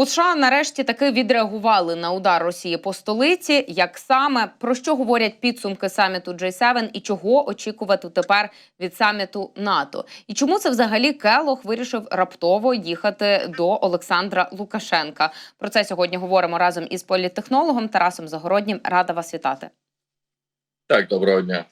У США нарешті таки відреагували на удар Росії по столиці. Як саме про що говорять підсумки саміту G7 і чого очікувати тепер від саміту НАТО? І чому це взагалі Келох вирішив раптово їхати до Олександра Лукашенка? Про це сьогодні говоримо разом із політтехнологом Тарасом Загороднім. Рада вас вітати. Так, доброго дня.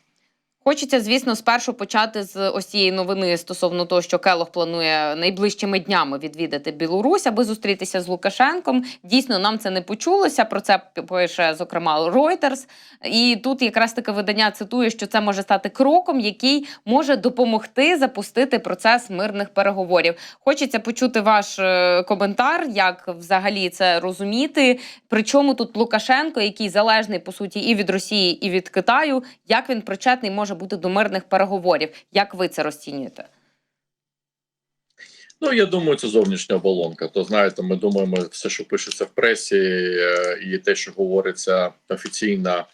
Хочеться, звісно, спершу почати з ось новини стосовно того, що Келох планує найближчими днями відвідати Білорусь, аби зустрітися з Лукашенком. Дійсно, нам це не почулося. Про це пише зокрема Reuters. І тут якраз таке видання цитує, що це може стати кроком, який може допомогти запустити процес мирних переговорів. Хочеться почути ваш е, коментар, як взагалі це розуміти. Причому тут Лукашенко, який залежний по суті і від Росії, і від Китаю, як він причетний може бути до мирних переговорів? Як ви це розцінюєте? Ну я думаю, це зовнішня оболонка. То знаєте, ми думаємо, все, що пишеться в пресі, е, і те, що говориться офіційно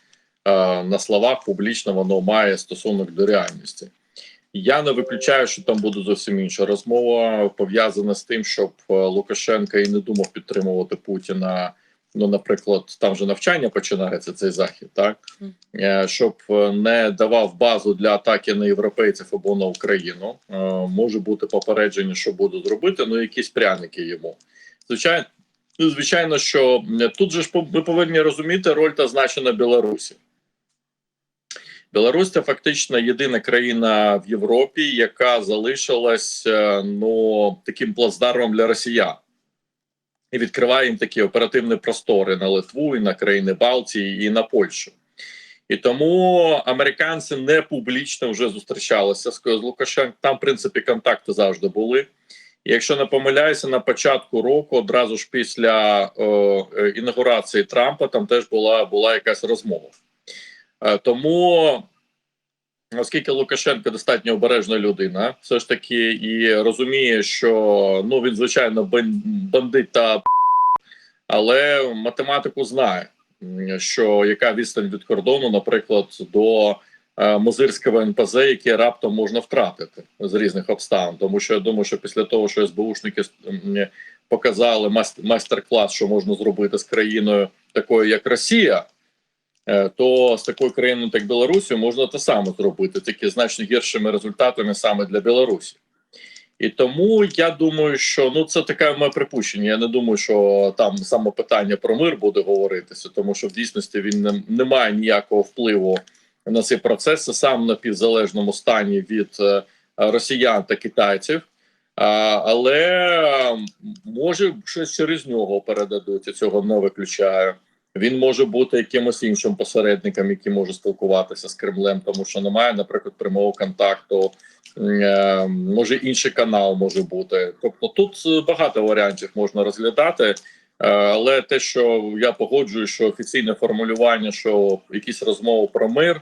е, на словах, публічно, воно має стосунок до реальності. Я не виключаю, що там буде зовсім інша розмова, пов'язана з тим, щоб е, Лукашенко і не думав підтримувати Путіна. Ну, наприклад, там вже навчання починається цей захід, так Е, щоб е, не давав базу для атаки на європейців або на Україну. Е, Може бути попередження, що буде зробити. Ну, якісь пряники йому. Звичайно, ну, звичайно, що тут же ж ми повинні розуміти роль та значення Білорусі. Білорусь це фактично єдина країна в Європі, яка залишилась ну таким плацдармом для росіян і відкриває їм такі оперативні простори на Литву, і на країни Балтії, і на Польщу. І тому американці не публічно вже зустрічалися з Лукашенком. Там, в принципі, контакти завжди були. І якщо не помиляюся, на початку року, одразу ж після е, інаугурації Трампа, там теж була, була якась розмова. Е, тому, оскільки Лукашенко достатньо обережна людина, все ж таки, і розуміє, що ну він звичайно бан- бандит та але математику знає, що яка відстань від кордону, наприклад, до е, Мозирського НПЗ, яке раптом можна втратити з різних обставин. Тому що я думаю, що після того, що СБУшники показали майстер-клас, що можна зробити з країною такою, як Росія. Е, То з такою країною, як Білорусі, можна те саме зробити, тільки значно гіршими результатами саме для Білорусі. І тому я думаю, що ну це таке моє припущення. Я не думаю, що там саме питання про мир буде говоритися, тому що в дійсності він не, не має ніякого впливу на ці процеси, сам в напівзалежному стані від е, росіян та китайців. А, але може щось через нього передадуть. Я цього не виключаю. Він може бути якимось іншим посередником, який може спілкуватися з Кремлем, тому що немає, наприклад, прямого контакту. Е, може інший канал може бути. Тобто тут е, багато варіантів можна розглядати, е, але те, що я погоджую, що офіційне формулювання, що якісь розмови про мир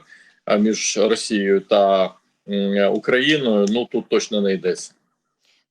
між Росією та Україною, ну тут точно не йдеться.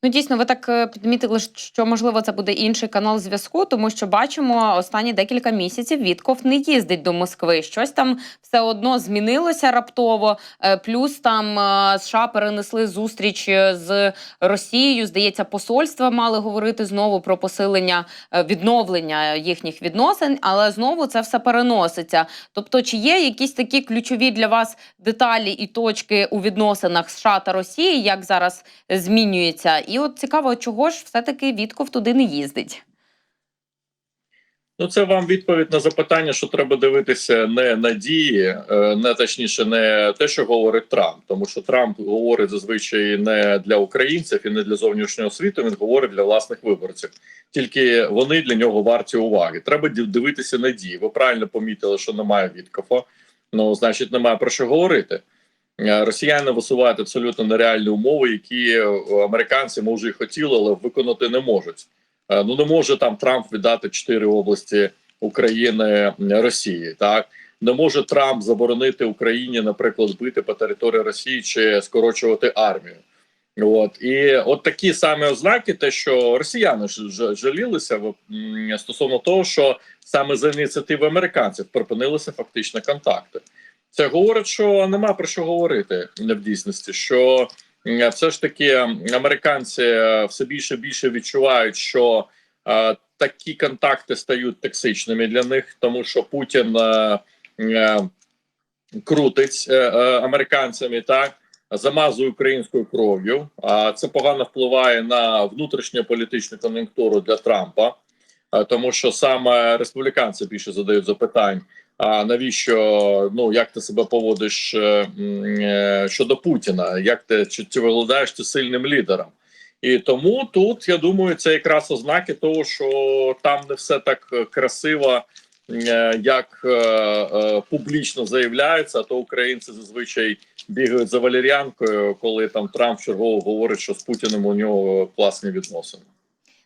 Ну, дійсно, ви так е, підмітили, що можливо це буде інший канал зв'язку, тому що бачимо останні декілька місяців Вітков не їздить до Москви. Щось там все одно змінилося раптово. Е, Плюс там е, США перенесли зустріч з Росією. Здається, посольства мали говорити знову про посилення відновлення їхніх відносин, але знову це все переноситься. Тобто, чи є якісь такі ключові для вас деталі і точки у відносинах США та Росії, як зараз змінюється? І от цікаво, чого ж все-таки Вітков туди не їздить. Ну, це вам відповідь на запитання, що треба дивитися не на дії, е, не точніше, не те, що говорить Трамп, тому що Трамп говорить зазвичай не для українців і не для зовнішнього світу. Він говорить для власних виборців. Тільки вони для нього варті уваги. Треба дивитися на дії. Ви правильно помітили, що немає Віткофа. Ну, значить, немає про що говорити. Е, Росіяни висувають абсолютно нереальні умови, які е, американці може і хотіли, але виконати не можуть. Е, Ну не може там Трамп віддати чотири області України Росії. Так не може Трамп заборонити Україні, наприклад, бити по території Росії чи скорочувати армію. От і от такі самі ознаки, те, що росіяни ж жалілися стосовно того, що саме за ініціативи американців припинилися фактично контакти. Це говорить, що нема про що говорити в дійсності. Що все ж таки американці е, все більше більше відчувають, що е, такі контакти стають токсичними для них, тому що Путін е, е, крутить е, е, американцями так. Замазує українською кров'ю, а це погано впливає на внутрішньополітичну кон'юнктуру для Трампа, е, тому що саме республіканці більше задають запитань: а навіщо ну як ти себе поводиш е, е, щодо Путіна? Як ти чи ти виглядаєш ти сильним лідером? І тому тут я думаю, це якраз ознаки того, що там не все так красиво, е, як публічно заявляється. А то українці зазвичай бігають за валеріанкою, коли там Трамп чергово говорить, що з Путіним у нього класні відносини.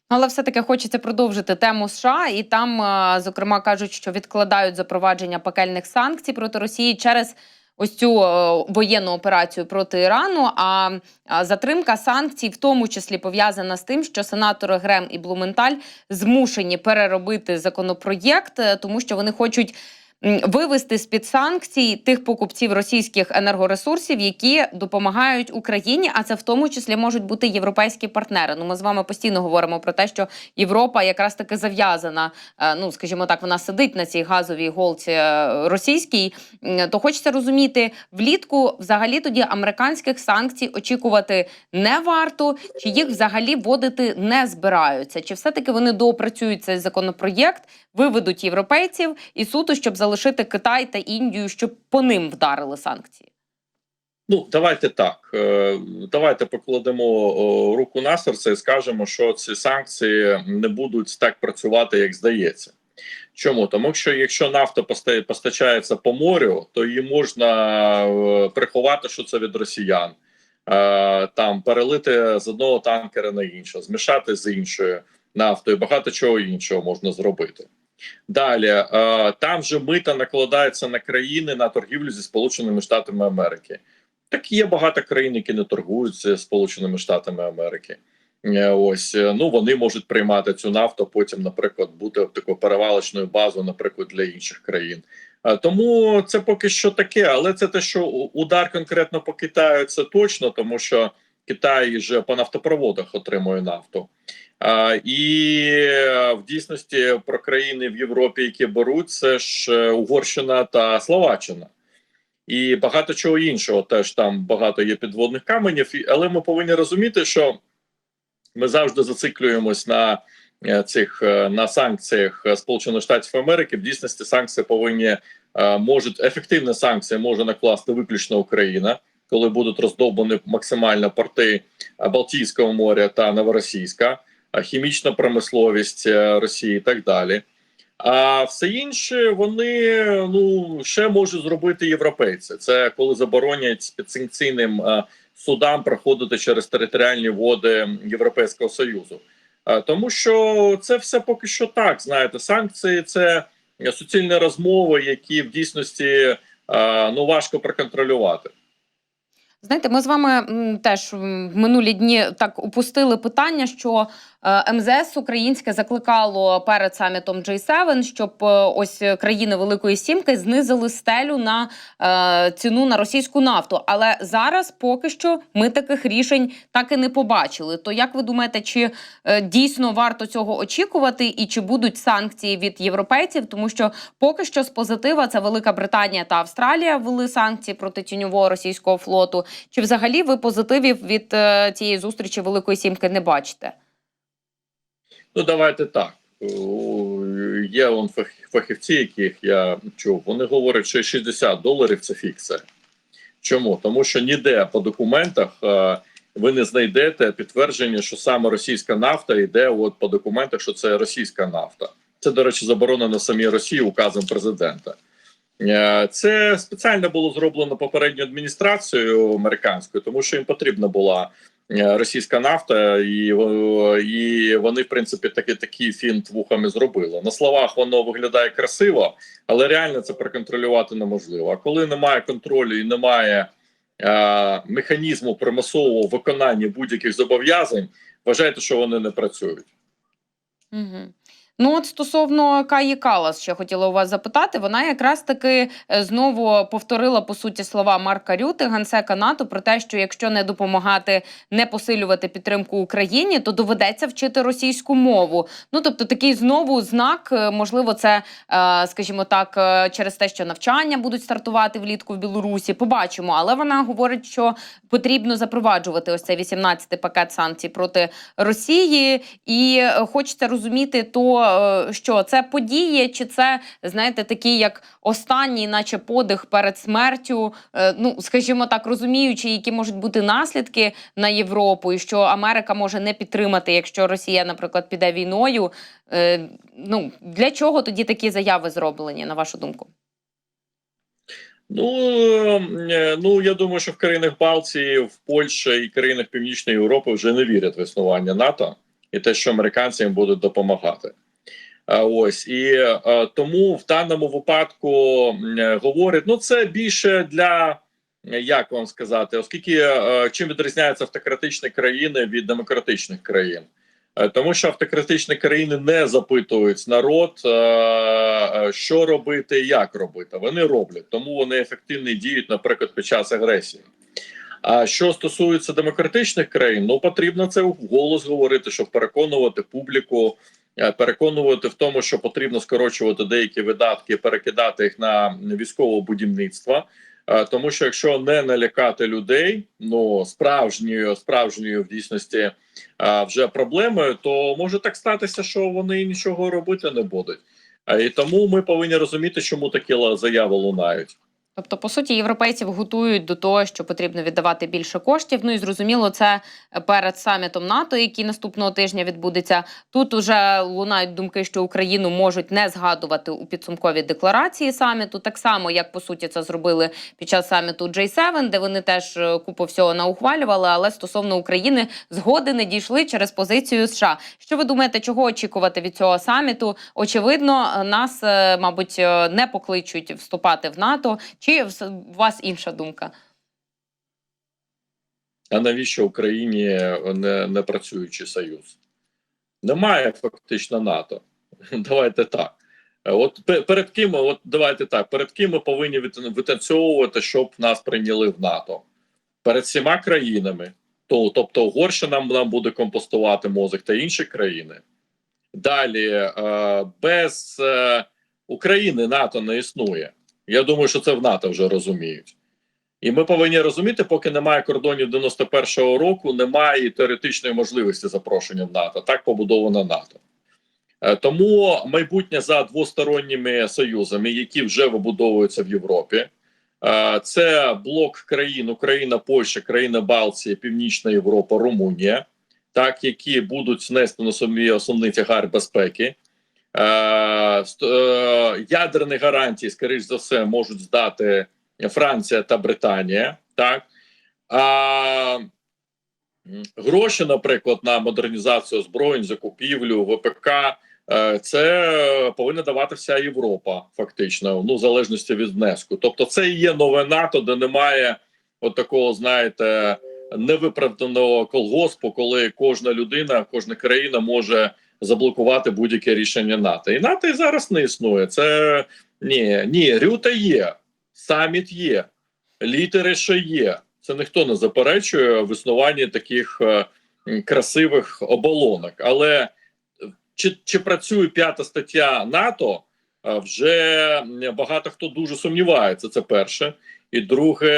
Але все-таки хочеться продовжити тему США, і там, е, зокрема, кажуть, що відкладають запровадження пекельних санкцій проти Росії через ось цю е, воєнну операцію проти Ірану. А затримка санкцій, в тому числі, пов'язана з тим, що сенатори Грем і Блументаль змушені переробити законопроєкт, е, тому що вони хочуть. Вивести з під санкцій тих покупців російських енергоресурсів, які допомагають Україні, а це в тому числі можуть бути європейські партнери. Ну, ми з вами постійно говоримо про те, що Європа якраз таки зав'язана. е, Ну, скажімо так, вона сидить на цій газовій голці е, російській. То хочеться розуміти, влітку взагалі тоді американських санкцій очікувати не варто, чи їх взагалі вводити не збираються. Чи все-таки вони доопрацюють цей законопроєкт, виведуть європейців і суто, щоб залишити Китай та Індію, щоб по ним вдарили санкції? Ну, давайте так. е, Давайте покладемо руку на серце і скажемо, що ці санкції не будуть так працювати, як здається. Чому? Тому що якщо нафта поста- постачається по морю, то її можна е, приховати, що це від росіян, Е, там перелити з одного танкера на іншого, змішати з іншою нафтою, багато чого іншого можна зробити. Далі е, там же мита накладається на країни на торгівлю зі Сполученими Штатами Америки. Так є багато країн, які не торгують зі Сполученими Штатами Америки. Е, Ось е, ну вони можуть приймати цю нафту, потім, наприклад, бути такою перевалочною базою, наприклад, для інших країн. Тому це поки що таке, але це те, що удар конкретно по Китаю, це точно, тому що Китай вже по нафтопроводах отримує нафту. І е, в дійсності про країни в Європі, які беруть, це ж е, Угорщина та Словаччина. І багато чого іншого. Теж там багато є підводних каменів. Але ми повинні розуміти, що ми завжди зациклюємось на е, цих на санкціях Сполучених Штатів Америки. В дійсності санкції повинні можуть ефективні санкції може накласти виключно Україна, коли будуть роздовбані максимально порти Балтійського моря та Новоросійська, хімічна промисловість е, Росії і так далі. А все інше вони ну ще можуть зробити європейці. Це коли заборонять підсанкційним е, судам проходити через територіальні води Європейського союзу. Е, Тому що це все поки що так. Знаєте, санкції це суцільні розмови, які в дійсності ну важко проконтролювати. Знаєте, ми з вами теж в минулі дні так упустили питання, що МЗС українське закликало перед самітом J7, щоб е, ось країни Великої Сімки знизили стелю на е, ціну на російську нафту. Але зараз поки що ми таких рішень так і не побачили. То як ви думаєте, чи е, дійсно варто цього очікувати, і чи будуть санкції від європейців? Тому що поки що з позитива це Велика Британія та Австралія ввели санкції проти тіньового російського флоту. Чи взагалі ви позитивів від е, цієї зустрічі Великої Сімки не бачите? Ну давайте так. Є он фахівці, яких я чув. Вони говорять, що 60 доларів це фікція. Чому? Тому що ніде по документах е, ви не знайдете підтвердження, що саме російська нафта йде от по документах, що це російська нафта. Це, до речі, заборонено самій Росії указом президента. Е, Це спеціально було зроблено попередньою адміністрацією американською, тому що їм потрібна була е, російська нафта, і, і вони, в принципі, такий такий фінт вухами зробили. На словах воно виглядає красиво, але реально це проконтролювати неможливо. А коли немає контролю і немає е, механізму примусового виконання будь-яких зобов'язань, вважайте, що вони не працюють. Угу. Ну, от стосовно Каї Калас, ще хотіла у вас запитати. Вона якраз таки е, знову повторила по суті слова Марка Рюти, генсека НАТО, про те, що якщо не допомагати, не посилювати підтримку Україні, то доведеться вчити російську мову. Ну тобто, такий знову знак, е, можливо, це, е, скажімо так, через те, що навчання будуть стартувати влітку в Білорусі. Побачимо, але вона говорить, що потрібно запроваджувати ось цей 18-й пакет санкцій проти Росії, і хочеться розуміти, то е, що це події, чи це знаєте, такий як останній, наче подих перед смертю. е, Ну скажімо так, розуміючи, які можуть бути наслідки на Європу, і що Америка може не підтримати, якщо Росія, наприклад, піде війною. Е, Ну для чого тоді такі заяви зроблені, на вашу думку? Ну, ну я думаю, що в країнах Балтії, в Польщі і країнах Північної Європи вже не вірять в існування НАТО і те, що американці їм будуть допомагати. А ось і е, тому в даному випадку е, говорять: ну це більше для е, як вам сказати, оскільки е, чим відрізняються автократичні країни від демократичних країн. Е, Тому що автократичні країни не запитують народ, е, е, що робити, і як робити. Вони роблять, тому вони ефективно діють, наприклад, під час агресії. А що стосується демократичних країн, ну потрібно це вголос говорити, щоб переконувати публіку, е, переконувати в тому, що потрібно скорочувати деякі видатки, перекидати їх на військове будівництво. Е, Тому що якщо не налякати людей, ну справжньою справжньою в дійсності вже проблемою, то може так статися, що вони нічого робити не будуть. І тому ми повинні розуміти, чому такі заяви лунають. Тобто, по суті, європейців готують до того, що потрібно віддавати більше коштів. Ну і зрозуміло, це перед самітом НАТО, який наступного тижня відбудеться. Тут уже лунають думки, що Україну можуть не згадувати у підсумковій декларації саміту, так само як по суті це зробили під час саміту J7, де вони теж е, купу всього наухвалювали. Але стосовно України згоди не дійшли через позицію США. Що ви думаєте, чого очікувати від цього саміту? Очевидно, е, нас, е, мабуть, не покличуть вступати в НАТО. Чи у вас інша думка? А навіщо Україні не, не працюючий союз? Немає фактично НАТО. Давайте так. Е, От перед ким, от давайте так, перед ким ми повинні вит- витанцьовувати, щоб нас прийняли в НАТО? Перед всіма країнами. То, тобто Угорщина нам, буде компостувати мозок та інші країни. Далі, е, без е, України НАТО не існує. Я думаю, що це в НАТО вже розуміють. І ми повинні розуміти, поки немає кордонів 91-го року, немає теоретичної можливості запрошення в НАТО. Так побудовано НАТО. Е, Тому майбутнє за двосторонніми союзами, які вже вибудовуються в Європі. Е, Це блок країн Україна, Польща, країни Балтії, Північна Європа, Румунія, так які будуть нести на собі основний тягар безпеки. Е, е, Ядерні гарантії, скоріш за все, можуть здати Франція та Британія. Так а гроші, наприклад, на модернізацію озброєнь, закупівлю, ВПК. е, Це повинна давати вся Європа, фактично, ну в залежності від внеску. Тобто, це і є нове НАТО, де немає от такого, знаєте, невиправданого колгоспу, коли кожна людина, кожна країна може заблокувати будь-яке рішення НАТО. І НАТО і зараз не існує. Це ні, ні, Рюта є, саміт є, літери ще є. Це ніхто не заперечує в існуванні таких е, красивих оболонок. Але е, чи, чи працює п'ята стаття НАТО? е, Вже багато хто дуже сумнівається. Це перше. І друге,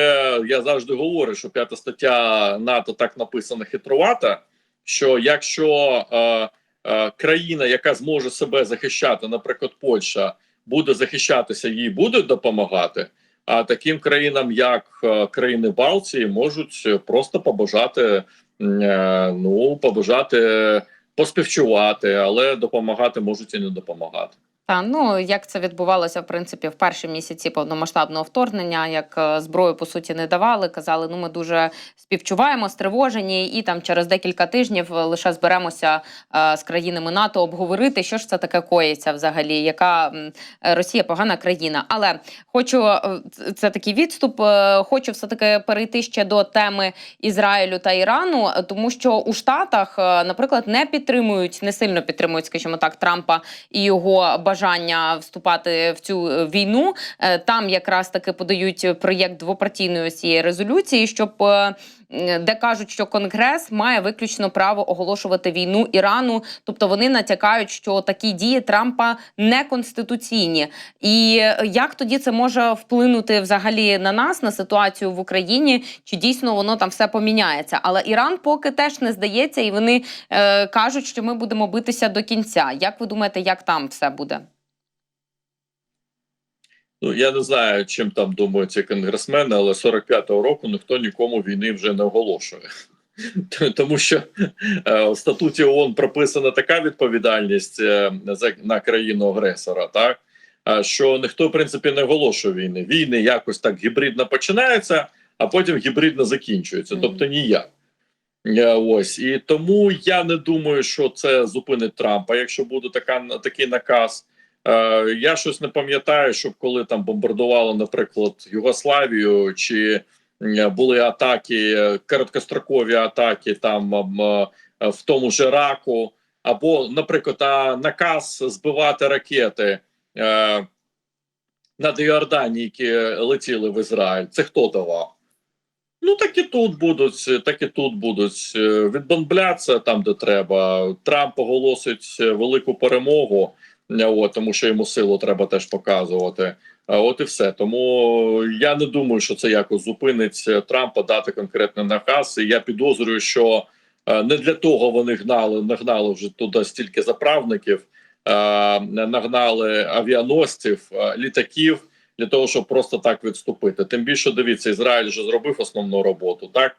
я завжди говорю, що п'ята стаття НАТО так написана хитрувата, що якщо е, країна, яка зможе себе захищати, наприклад, Польща, буде захищатися, їй будуть допомагати. А таким країнам, як е, країни Балтії, можуть е, просто побажати е, ну побажати поспівчувати, але допомагати можуть і не допомагати. Та ну як це відбувалося в принципі в перші місяці повномасштабного вторгнення, як е, зброю по суті не давали, казали, ну ми дуже співчуваємо, стривожені, і там через декілька тижнів е, лише зберемося е, з країнами НАТО обговорити, що ж це таке коїться взагалі, яка Росія погана країна. Але хочу е, це такий відступ. е, Хочу все таки перейти ще до теми Ізраїлю та Ірану, тому що у Штатах, наприклад, не підтримують, не сильно підтримують, скажімо так, Трампа і його бажання вступати в цю е, війну. Е, Там якраз таки подають проєкт двопартійної цієї резолюції, щоб е, де кажуть, що Конгрес має виключно право оголошувати війну Ірану. Тобто вони натякають, що такі дії Трампа неконституційні. І е, як тоді це може вплинути взагалі на нас, на ситуацію в Україні? Чи дійсно воно там все поміняється? Але Іран поки теж не здається, і вони е, кажуть, що ми будемо битися до кінця. Як ви думаєте, як там все буде? Ну я не знаю, чим там думають ці конгресмени, але 45-го року ніхто нікому війни вже не оголошує. Тому що е, в статуті ООН прописана така відповідальність е, за на країну агресора, так що ніхто в принципі не оголошує війни. Війни якось так гібридно починаються, а потім гібридно закінчуються. Тобто ніяк. Е, Ось і тому я не думаю, що це зупинить Трампа, якщо буде така такий наказ. Е, я щось не пам'ятаю, щоб коли там бомбардували, наприклад, Югославію, чи були атаки, короткострокові атаки там е, в тому ж Іраку, або, наприклад, наказ збивати ракети е, над Іорданією, які летіли в Ізраїль. Це хто давав? Ну, так і тут будуть, так і тут будуть відбомбляться там, де треба. Трамп оголосить велику перемогу, от, тому що йому силу треба теж показувати. От і все. Тому я не думаю, що це якось зупинить е, Трампа дати конкретний наказ. І я підозрюю, що е, не для того вони гнали, нагнали вже туди стільки заправників, е, нагнали авіаносців, е, літаків для того, щоб просто так відступити. Тим більше дивіться, Ізраїль вже зробив основну роботу, так.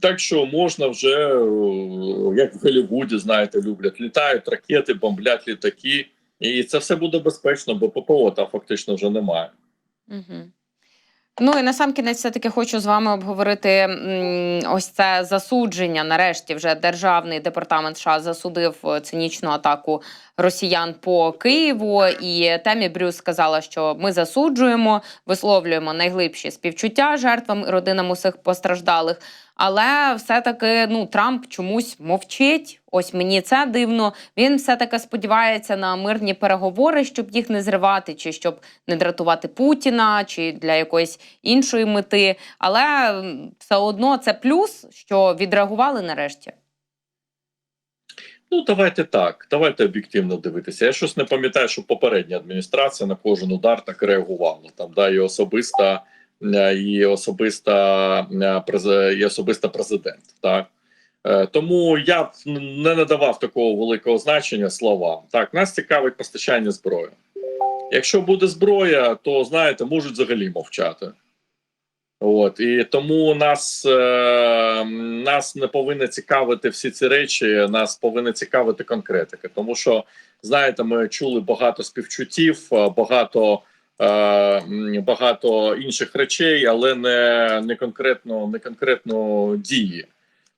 Так що можна вже, е, як в Голлівуді, знаєте, люблять, літають ракети, бомблять літаки, і це все буде безпечно, бо ППО там фактично вже немає. Угу. Ну і на сам кінець все-таки хочу з вами обговорити ось це засудження. Нарешті вже державний департамент США засудив е, цинічну атаку росіян по Києву. І Темі Брюс сказала, що ми засуджуємо, висловлюємо найглибші співчуття жертвам і родинам усіх постраждалих. Але все-таки ну Трамп чомусь мовчить. Ось мені це дивно. Він все-таки сподівається на мирні переговори, щоб їх не зривати, чи щоб не дратувати Путіна, чи для якоїсь іншої мети. Але все одно це плюс, що відреагували нарешті. Ну, давайте так, давайте об'єктивно дивитися. Я щось не пам'ятаю, що попередня адміністрація на кожен удар так реагувала. Там да, і особиста, і особиста е, і особиста президент. Так Е, тому я б не надавав такого великого значення словам. Так, нас цікавить постачання зброї. Якщо буде зброя, то знаєте, можуть взагалі мовчати. От і тому нас, е, нас не повинні цікавити всі ці речі, нас повинна цікавити конкретика. Тому що знаєте, ми чули багато співчуттів, е, багато, е, багато інших речей, але не, не конкретно, не конкретно дії.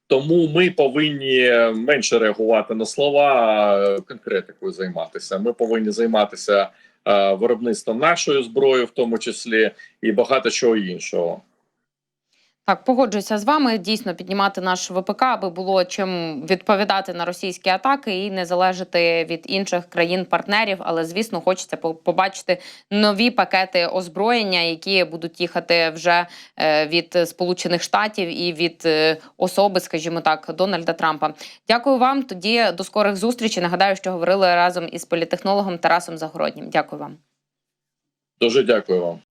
Тому ми повинні менше реагувати на слова, конкретикою займатися. Ми повинні займатися е, виробництвом нашої зброї, в тому числі, і багато чого іншого. Так, погоджуюся з вами. Дійсно піднімати наш ВПК, аби було чим відповідати на російські атаки і не залежати від інших країн-партнерів. Але звісно, хочеться побачити нові пакети озброєння, які будуть їхати вже е, від Сполучених Штатів і від е, особи, скажімо так, Дональда Трампа. Дякую вам. Тоді до скорих зустрічей. Нагадаю, що говорили разом із політехнологом Тарасом Загороднім. Дякую вам. Дуже дякую вам.